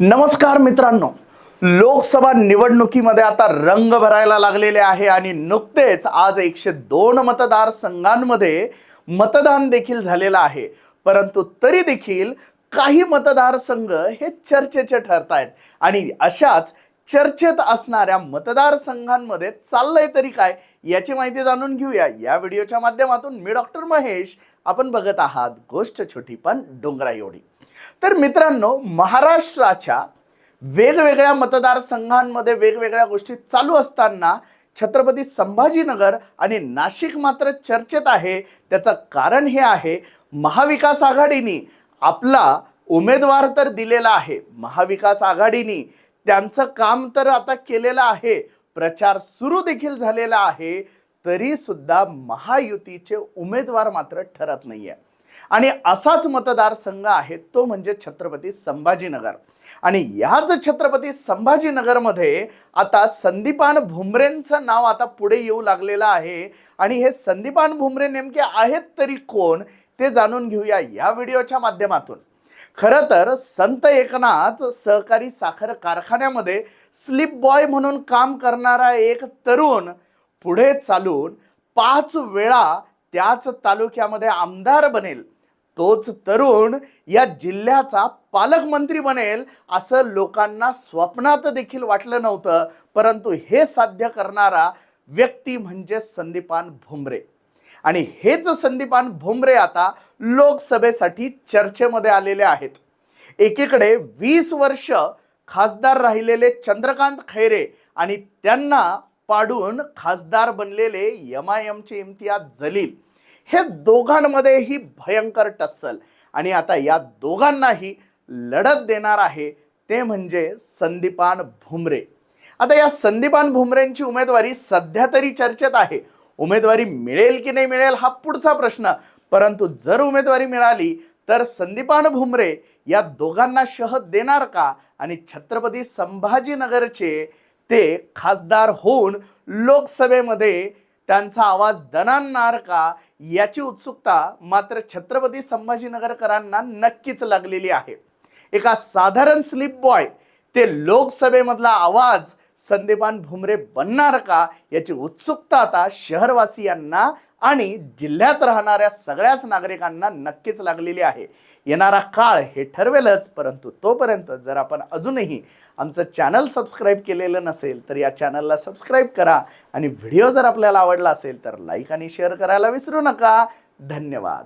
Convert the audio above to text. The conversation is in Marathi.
नमस्कार मित्रांनो. लोकसभा निवडणुकीमध्ये आता रंग भरायला लागलेले आहे आणि नुकतेच आज एकशे दोन मतदारसंघांमध्ये मतदान देखील झालेलं आहे. परंतु तरी देखील काही मतदारसंघ हे चर्चेचे ठरत आहेत आणि अशाच चर्चेत असणाऱ्या मतदारसंघांमध्ये चाललंय तरी काय याची माहिती जाणून घेऊया. या व्हिडिओच्या माध्यमातून मी डॉक्टर महेश. आपण बघत आहात गोष्ट छोटी पण डोंगरा एवढी तर मित्रांनो महाराष्ट्राच्या वेगवेगळ्या मतदारसंघांमध्ये वेगवेगळ्या गोष्टी चालू असताना छत्रपती संभाजीनगर आणि नाशिक मात्र चर्चेत आहे. त्याचं कारण हे आहे महाविकास आघाडीने आपला उमेदवार तर दिलेला आहे. महाविकास आघाडीने त्यांचं काम तर आता केलेलं आहे. प्रचार सुरू देखील झालेला आहे. तरी सुद्धा महायुतीचे उमेदवार मात्र ठरत नाहीये. आणि असाच मतदारसंघ आहे तो म्हणजे छत्रपती संभाजीनगर. आणि ह्याच छत्रपती संभाजीनगरमध्ये आता संदीपान भुमरेंचं नाव आता पुढे येऊ लागलेलं आहे. आणि हे संदीपान भुमरे नेमके आहेत तरी कोण ते जाणून घेऊया या व्हिडिओच्या माध्यमातून. खरं तर संत एकनाथ सहकारी साखर कारखान्यामध्ये स्लिप बॉय म्हणून काम करणारा एक तरुण पुढे चालून पाच वेळा त्याच तालुक्यामध्ये आमदार बनेल तोच तरुण या जिल्ह्याचा पालकमंत्री बनेल असं लोकांना स्वप्नात देखील वाटलं नव्हतं. परंतु हे साध्य करणारा व्यक्ती म्हणजे संदीपान भुमरे आणि हेच संदीपान भुमरे आता लोकसभेसाठी चर्चेमध्ये आलेले आहेत. एकीकडे वीस वर्ष खासदार राहिलेले चंद्रकांत खैरे आणि त्यांना पाडून खासदार बनलेले एम आय एमचे इम्तियाज जलील. हे दोघांमध्येही भयंकर टस्सल. आणि आता या दोघांनाही लढत देणार आहे ते म्हणजे संदीपान भुमरे. आता या संदीपान भुमरेंची उमेदवारी सध्या तरी चर्चेत आहे. उमेदवारी मिळेल की नाही मिळेल हा पुढचा प्रश्न. परंतु जर उमेदवारी मिळाली तर संदीपान भुमरे या दोघांना शह देणार का? आणि छत्रपती संभाजीनगरचे ते खासदार होऊन लोकसभेमध्ये त्यांचा आवाज दणाणणार का याची उत्सुकता मात्र छत्रपती संभाजीनगरकरांना नक्कीच लागलेली आहे. एका साधारण स्लिप बॉय ते लोकसभेमधला आवाज संदीपान भुमरे बनणार का याची उत्सुकता आता शहरवासियांना आणि जिल्ह्यात राहणाऱ्या सगळ्याच नागरिकांना नक्कीच लागलेली आहे. येणारा काळ हे ठरवेलच परंतु तोपर्यंत जर आपण अजूनही आमचं चॅनल सबस्क्राईब केलेलं नसेल तर या चॅनलला सबस्क्राईब करा आणि व्हिडिओ जर आपल्याला आवडला असेल तर लाईक आणि शेअर करायला विसरू नका. धन्यवाद.